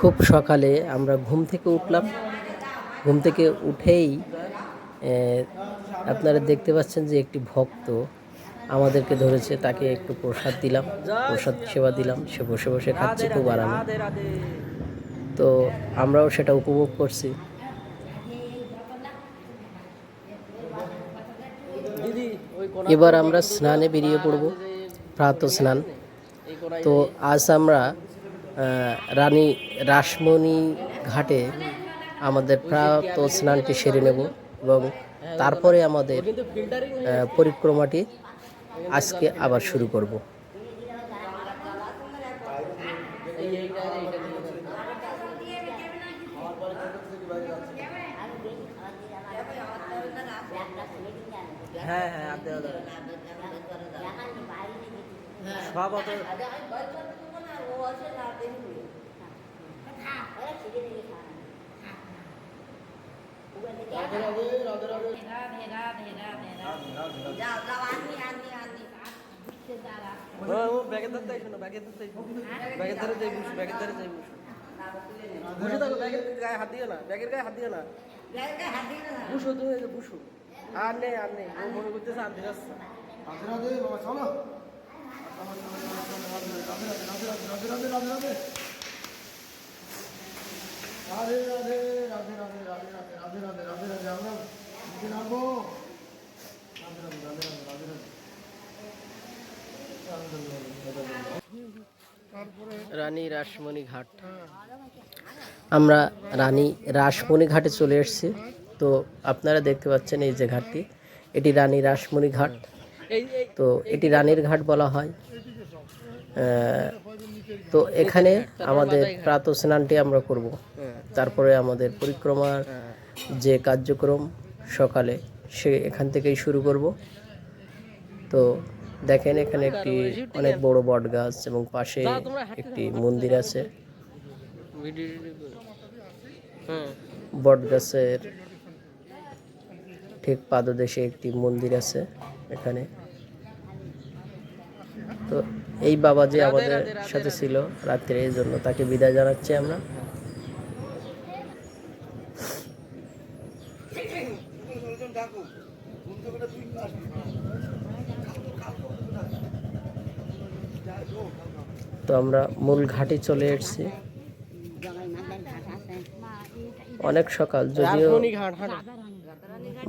খুব সকালে আমরা ঘুম থেকে উঠলাম। ঘুম থেকে উঠেই আপনারা দেখতে পাচ্ছেন যে একটি ভক্ত আমাদেরকে ধরেছে, তাকে একটু প্রসাদ দিলাম, প্রসাদ সেবা দিলাম, সে বসে বসে খাচ্ছে খুব আরামে। তো আমরাও সেটা উপভোগ করছি। এবার আমরা স্নানে বেরিয়ে পড়ব প্রাত স্নান তো আজ আমরা রানী রাসমণি ঘাটে আমাদের প্রাত স্নানটি সেরে নেব এবং তারপরে আমাদের পরিক্রমাটি আজকে আবার শুরু করব। ভাব অত হ্যাঁ, ব্যাগের ধারে শোনো ব্যাগের ধারে যাই ব্যাগের ধারে যাই ব্যাগের ধারে যাই বুঝে থাকো ব্যাগের গায়ে হাত দিও না ব্যাগের গায়ে হাত দিও না। বুসো তুমি বুসো। আর নেই আর নেই মনে করতেছে আর দিন আসছে রানী রাসমণি ঘাট আমরা রানী রাসমণি ঘাটে চলে এসেছি। তো আপনারা দেখতে পাচ্ছেন এই যে ঘাটটি। এটি রানী রাসমণি ঘাট তো এটি রানীর ঘাট বলা হয়। তো এখানে আমাদের প্রাত স্নানটি আমরা করব। তারপরে আমাদের পরিক্রমার যে কার্যক্রম সকালে সে এখান থেকেই শুরু করব। তো দেখেন এখানে একটি অনেক বড় বট গাছ এবং পাশে একটি মন্দির আছে। বট গাছের ঠিক পাদদেশে একটি মন্দির আছে এখানে। তো এই বাবা যে আমাদের সাথে ছিল রাত্রে এই জন্য তাকে বিদায় জানাচ্ছি আমরা। তো আমরা মূল ঘাটে চলে এসেছি। অনেক সকাল যদিও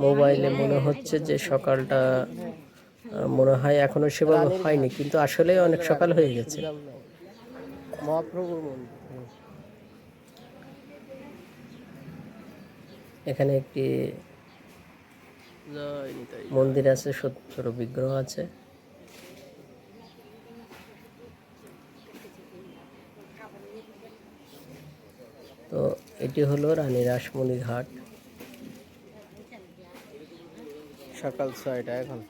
মোবাইলে মনে হচ্ছে যে সকালটা মনে হয় এখনও সেভাবে হয়নি কিন্তু আসলে অনেক সকাল হয়ে গেছে। মহাপ্রভুর এখানে একটি মন্দির আছে ছোট বিগ্রহ আছে। তো এটি হলো রানী রাসমণি ঘাট। সকাল ছয়টা এখন।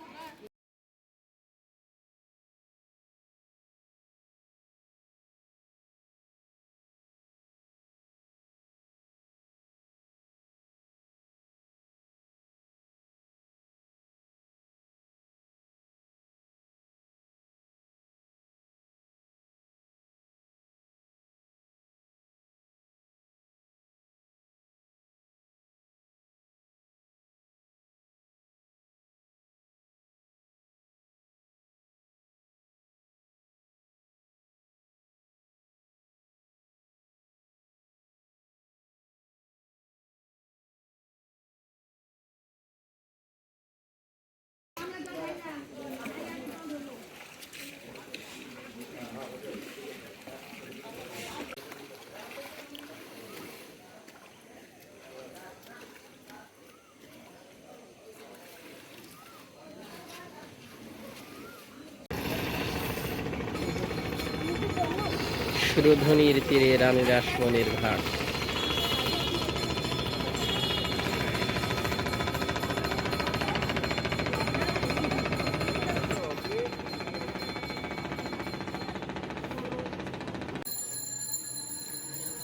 সুরধ্বনির তীরে রানী রাসমণির ঘাট।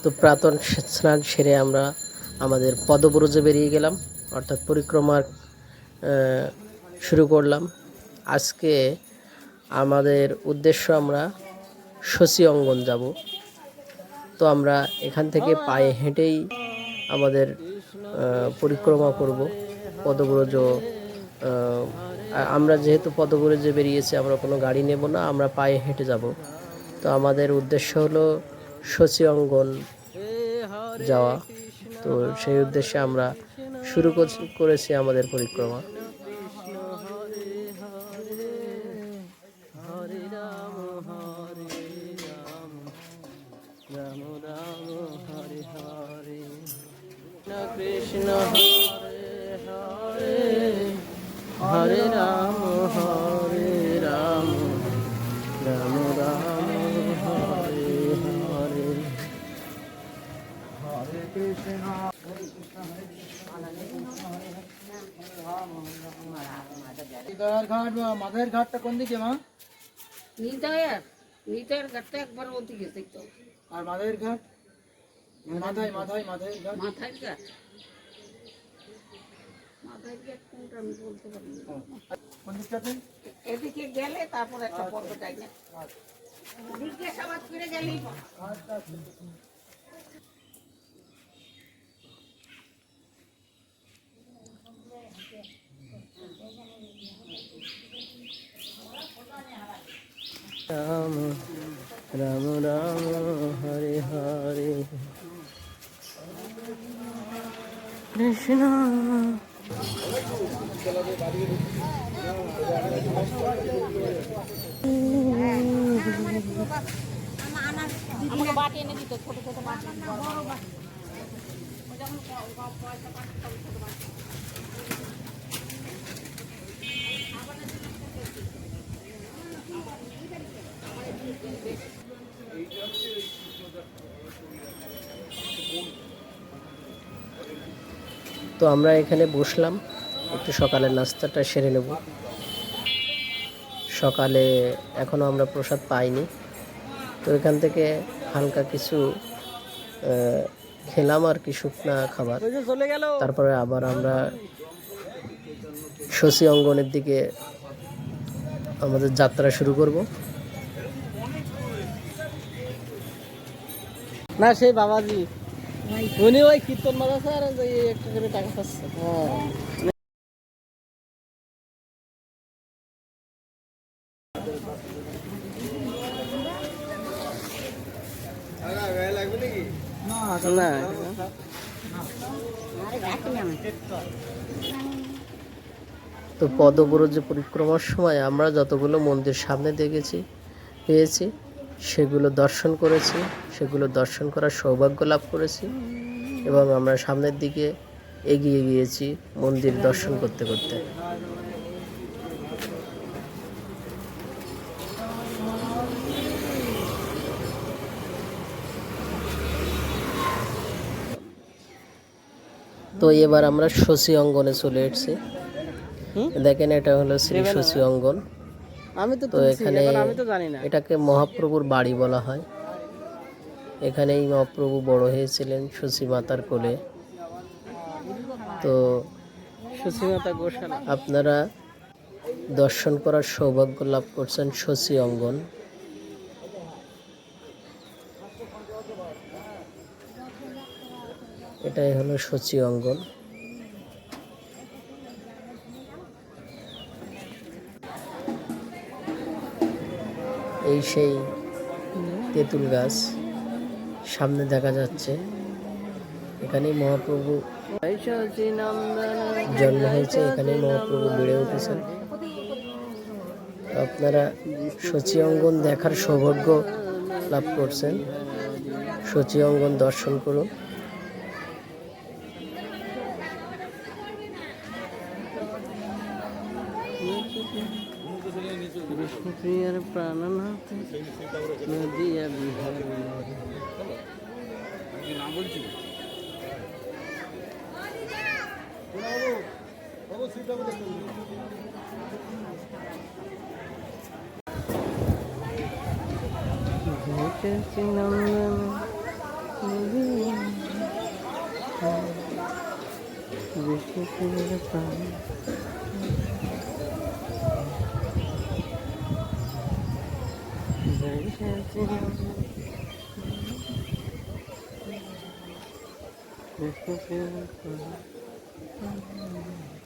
তো প্রাতন স্নান সেরে আমরা আমাদের পদব্রজে বেরিয়ে গেলাম, অর্থাৎ পরিক্রমার শুরু করলাম। আজকে আমাদের উদ্দেশ্য আমরা শশী অঙ্গন যাব। তো আমরা এখান থেকে পায়ে হেঁটেই আমাদের পরিক্রমা করব। পদব্রজ আমরা যেহেতু পদব্রজে বেরিয়েছি, আমরা কোনো গাড়ি নেব না, আমরা পায়ে হেঁটে যাব। তো আমাদের উদ্দেশ্য হলো শশী অঙ্গন যাওয়া। তো সেই উদ্দেশ্যে আমরা শুরু করেছি আমাদের পরিক্রমা। দয়ার ঘাট ঘাটটা কোন দিকে মা? নিতায়ের নিতায়ের ঘাটটা একবার ওদিকে দেখতো আর মাধের ঘাট? মাথায় মাথায় মাথায় ঘাট। মাথায় ঘাট। এদিকে গেলে তারপর একটা পর্ব যাই না। জিজ্ঞাসাবাদ করে গেলেই রাম রাম রাম হরে হরে কৃষ্ণ আমাকে বাটি এনে দিত ছোট ছোট বাটি। তো আমরা এখানে বসলাম। একটু সকালের নাস্তাটা সেরে নেব। সকালে এখনও আমরা প্রসাদ পাইনি। তো এখান থেকে হালকা কিছু খেলাম আর কি শুকনা খাবার। তারপরে আবার আমরা শশী অঙ্গনের দিকে আমাদের যাত্রা শুরু করব। না সেই বাবাজি। উনি ওই কীর্তন মাদাছে আর একটা করে টাকা পাচ্ছে না তো পদব্রজে পরিক্রমার সময় আমরা যতগুলো মন্দির সামনে দেখেছি, পেয়েছি সেগুলো দর্শন করেছি সেগুলো দর্শন করার সৌভাগ্য লাভ করেছি এবং আমরা সামনের দিকে এগিয়ে গিয়েছি মন্দির দর্শন করতে করতে। তো এবার আমরা শশী অঙ্গনে চলে এসেছি। দেখেন এটা হলো শ্রী শশী অঙ্গন। আমি তো তো এখানে আমি তো জানি না। এটাকে মহাপ্রভুর বাড়ি বলা হয়। এখানেই মহাপ্রভু বড় হয়েছিলেন শশী মাতার কোলে। তো সুসীমাতা গোশালা। আপনারা দর্শন করার সৌভাগ্য লাভ করছেন শশী অঙ্গন। এটাই হলো শচী অঙ্গন। এই সেই তেঁতুল গাছ সামনে দেখা যাচ্ছে। এখানেই মহাপ্রভু জন্ম হয়েছে, এখানেই মহাপ্রভু বেড়ে উঠেছেন। আপনারা শচী অঙ্গন দেখার সৌভাগ্য লাভ করছেন। শচী অঙ্গন দর্শন করুন। বিষ্ণুপ্রিয়ার প্রাণনাথ নদিয়া বিহার বিষ্ণুপ্রিয়ার প্রাণ Mm-hmm.